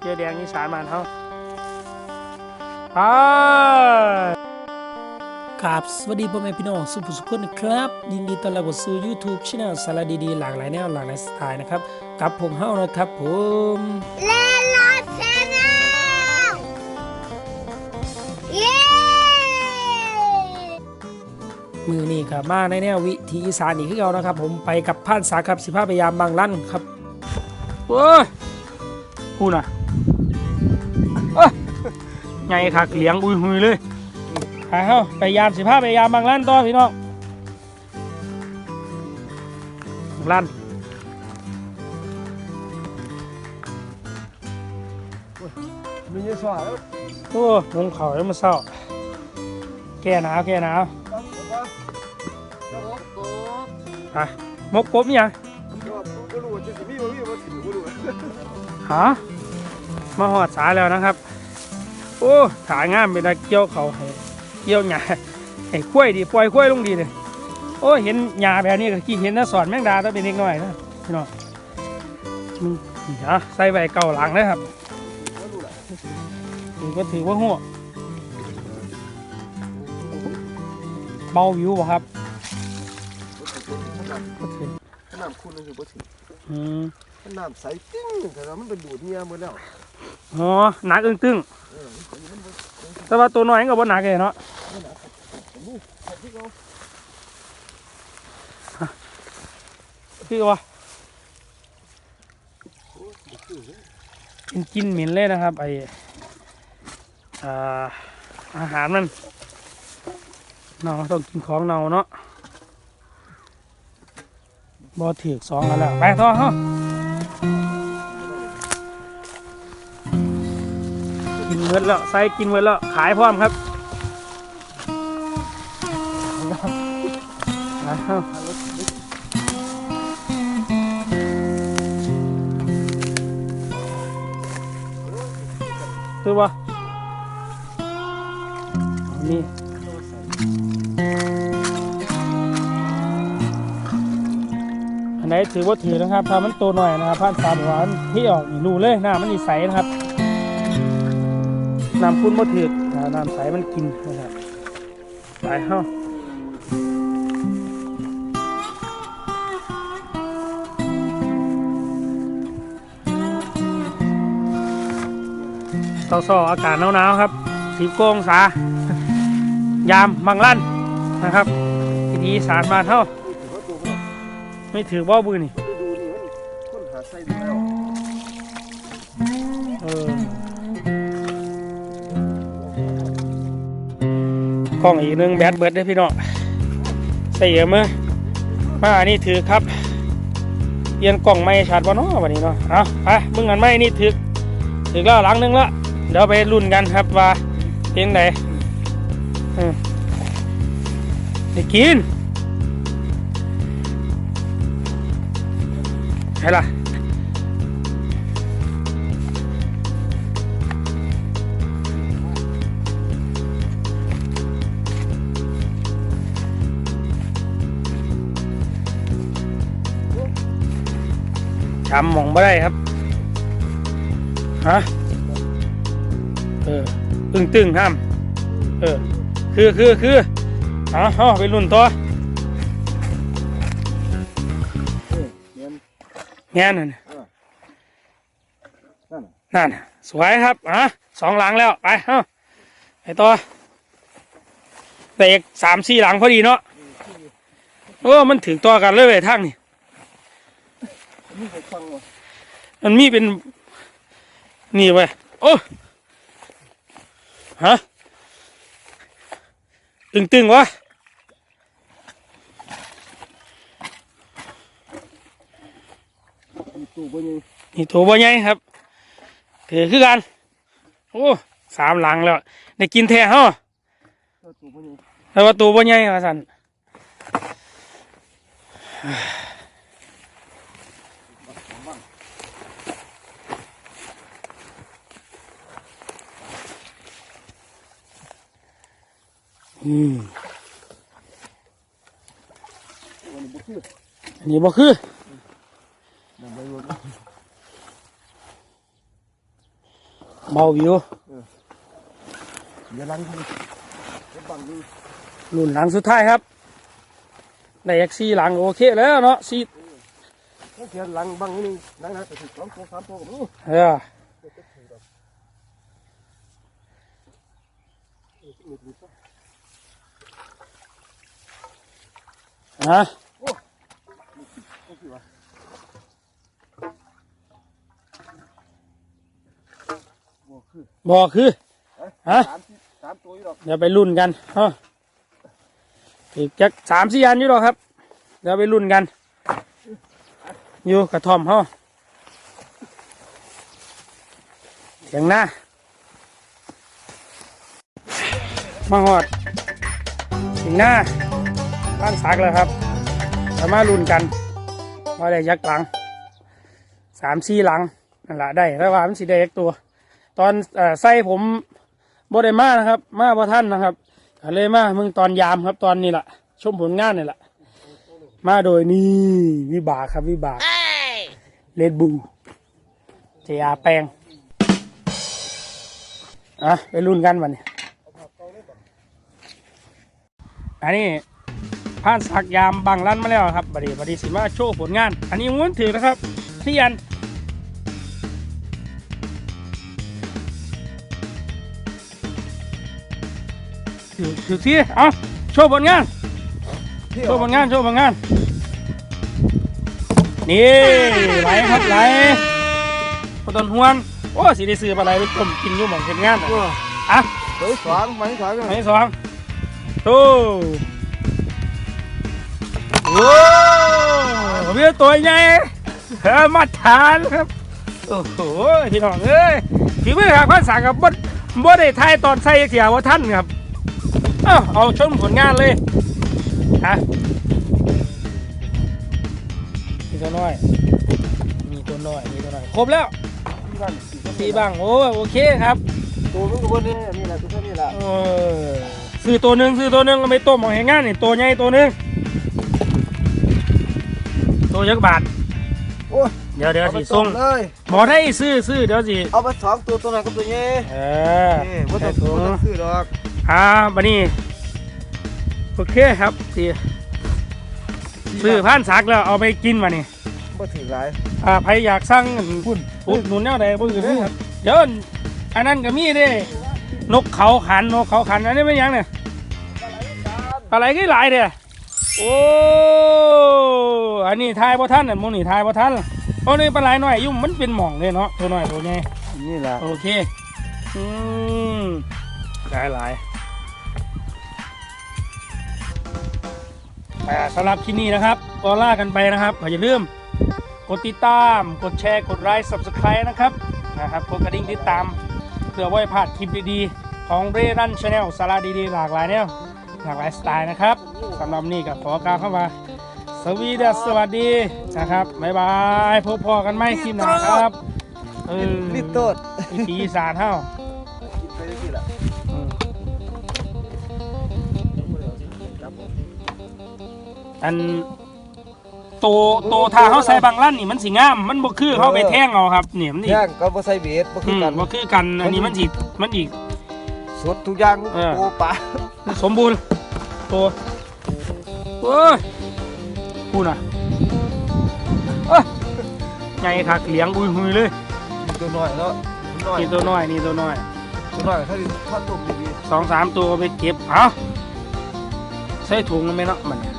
เกียร์แดงอีสานบ้านเฮาไปครับสวัสดีพ่อแม่พี่น้องสุภุสุขคนนะครับ ยินดีต้อนรับเข้าสู่ YouTube Channel สาระดีๆ หลากหลายแนวหลากหลายสไตล์นะครับ กับผมเฮานะครับผมเล่นรถชาแนลเย้มือนี่ครับมาในแนววิถีอีสานอีกคือเรานะครับ ผมไปกับผ่านสาครับสิภาพยายามบางลั่นครับโอ้ยพูดน่ะเอ้ย ไงคักเหลียงอุยหุยเลยไปเฮาไปยามสิภาพยามบางลั่นต่อพี่น้องบางลั่นมีเยอะสว่าแล้วโอ้หงเขาแล้วมาเศร้า แก้หนาวแก้หนาวครับผมว่าครับผมไปมกกบนี่ยังก็บ่รู้ว่าจะสิมีบ่มีบ่สิบ่รู้หามาหอดสาแล้วนะครับโอ้ขางามเป็นตาเกี่ยวเขาให้เกี่ยวหญ้าให้คุ้ยดีปล่อยคุ้ยลงดีเลยโอ้เห็นหญ้าแบบนี้ก็กี่เห็นนะสอนแมงดาต้องเป็นเล็กน้อยนะพี่น้องมึงนี่ฮะใส่ใบเก่าหลังเลยครับบ่รู้ล่ะนี่ก็ถือว่าหัวเบาวิวบ่ครับก็ถือน้ำคุณนี่คือบ่ถึงอืมน้ำใสติ้งแต่ว่ามันเป็นดูดเมียหมดแล้ว อ๋อหนักอึ้งตึงเอออันนี้มันบ่แต่ว่าตัวน้อยก็บ่หนักเลยเนาะบ่หนักครับอันนี้ขอบที่เขาคือว่ากินกินเหม็นเลยนะครับไออาอาหารมันเนาะต้องกินของเน่าเนาะบ่ถือสองกันแล้วไปต่อเฮ กินเมื่อแล้วใส่กินเมื่อแล้วขายพร้อมครับไปเฮาคือว่านี่อันไหนถือว่าถือนะครับถ้ามันโตหน่อยนะครับพันสามหวานที่ออกนี่รูเลยหน้ำมันนี่ใสนะครับ น้ำคุณบ่ถืออ่าน้ำใสมันกินนะครับไปเฮ้าเศร้าๆอากาศหนาวๆครับสิบโกงศายามบางลั่นนะครับทีนี้สารบาเท่า ไม่ถือบ่บือนี่ดูนี่มันคนหาใส่ดูแล้ว กล้องอีกหนึงแบตเบิดได้พี่น้องใส่เยอะมือมาอันนี้ถือครับเปลี่ยนกล่องไม่ชัดวะเนาะวันนี้เนาะเอาไปมึงอันไม่นี่ถือถือแล้วหลังหนึงละเดี๋ยวไปรุ่นกันครับว่าเพียงไหนได้กินใช่ล่ะำมองไม่ได้ครับ ฮะ เออ ตึงตึงห้าม เออ คือคือคือเอาเอาไปรุ่นต่อเออเนียนงานนั่นน่ะนั่นนั่น สวยครับอะสองหลังแล้ว ไปเอาไปต่อแต่อีกสามสี่หลังพอดีเนาะโอ้มันถึงต่อกันเลยเว้ยทางนี่ นี่ไปฟังว่ะมันมีเป็น นี่เว้ยโอ้ฮะตึงตึงๆวะมีตู้บ่ยังนี่ตัวบ่ใหญ่ครับถือคือกันโอ้สามหลังแล้วได้กินแท้เฮาตู้บ่ยังแต่ว่าตัวบ่ใหญ่ว่าสัน อืมวันนี้บ่คืออันนี้บ่คือนั่นไปรถเบาวิวอย่าลังดิเก็บบังดิรุ่นหลังสุดท้ายครับได้แอคซี่หลังโอเคแล้วเนาะซีถ้าเสียหลังบังนี่หลังนะไปถึงสองตัวสามตัวกับนี่เออ ฮะโอ้คือบอกคือฮะสามที่สามตัวอยู่หรอกเดี๋ยวไปรุ่นกันเนาะอีกจักสามสี่อันอยู่หรอกครับ เดี๋ยวไปรุ่นกัน อยู่กระท่อมเฮาเสียงหน้ามาหอดเสียงหน้า บ้านสักแล้วครับจะมารุ่นกันว่าได้ยักษ์หลังสามสี่หลังนั่นแหละได้แล้วว่ามันสีได้ยักตัว ตอนเอ่อใส่ผมบ่ได้มานะครับ มาบ่ท่านนะครับเลยมามึงตอนยามครับตอนนี้แหละชมผลงานนี่แหละมาโดยนี่วิบากครับวิบากเลดบูเจียแปลงอะไปรุ่นกันวันนี้อันนี้ ผ่านสักยามบางลั่นมาแล้วครับบัดนี้บัดนี้สิมาโชว์ผลงาน อันนี้ม้วนถือนะครับที่ยันถือถือที่เอาโชว์ผลงานโชว์ผลงานโชว์ผลงาน นี่ไหลครับไหลพอต้นห่วงโอ้สีได้ซื้อปลาไหลไปต้มกินอยู่หม่องเห็นงานอะอะเฮ้ยสองมันสองอันที่สองโอ้ ตัวใหญ่เออมาทานครับ โอ้โหพี่น้องเอ้ยฝีมือครับข้าสั่งกับบดบดได้ทายตอนใส่เสียว่าท่านครับ เอาเอาชมผลงานเลยฮะมีตัวน้อย มีตัวน้อย มีตัวน้อย ครบแล้วสี่บ้างโอ้โอเคครับตัวมันก็บนนี่นี่แหละตัวนี้แหละเออซื้อตัวหนึ่งซื้อตัวหนึ่งก็ไม่ต้มของแหงงานนี่ตัวใหญ่ตัวหนึ่ง ตัวยักบาทโอ้ยเดี๋ยวเดี๋ยวเอาไปสิต้ส่มงเลยหมอได้ซื้อซื้อเดี๋ยวสิเอาไปสองตัวตัวนั้นกับตัวนี้เออนี่ว่าใส่ตัวถุตัวงต้องซื้อดอกอ่าบันนี้โอเคครับสิซื้อผ่านสักแล้วเอาไปกินมานี่บ่ถือหลายอ่าใครอยากสั่งพุ่นอุดหนุนแนวใดบ่อื่นเด้อครับเดี๋ยวอันนั้นก็มีเด้นกเขาขันนกเขาขันอันนี้เป็นหยังเนี่ยอะไรก็หลายเด้อ โอ้ อันนี้ทายบ่ทันอะหมูนี่ทายบ่ทันโอ้นี่ปลาไหลน้อยอยุ่มมันเป็นหม่องเลยเนาะตัวน้อยตัวใหญ่นี่แหละโอเคอืมหลายหลายแต่สำหรับคลิปนี้นะครับก็ล่ากันไปนะครับอย่าลืมกดติดตาม กดแชร์ กดไลค์ subscribe นะครับนะครับกดกระดิ่งติดตามเพื่อไว้พลาดคลิปดีๆ ของเรรันชาแนลสาระดีๆ หลากหลายแนว หลากหลายสไตล์นะครับสำหรับนี่ก็ขอกล่าวเข้ามา สวีดัสสวัสดีนะครับบ๊ายบายพบพอกันไหมคลิปหน้าครับเออลิตรโต้นวิถีอีสานเฮ้ากินไปได้สิล่ะอืมอันโตโตทาเขาใส่บางลั่นนี่มันสีงาม มันบ่คือเขาไปแท่งเอาครับเนี่ยมันนี่ย่างก็บ่ใส่เบสบ่อืคือมกันบ่คือกันอันนี้มันอีกมันอีกสดทุกอย่างเออโอ้ปลา สมบูรณ์ตัวโอ้ยพูดน่ะเอ้ยใหญ่คักเหลียงอุยหุยเลยตัวน้อยเนาะตัวน้อยนี่ตัวน้อยนี่ตัวน้อยตัวน้อยถ้าถ้าตุ่มดีสองสามตัวก็ไปเก็บเอาใส่ถุงมันไหมเนาะมันเนี่ย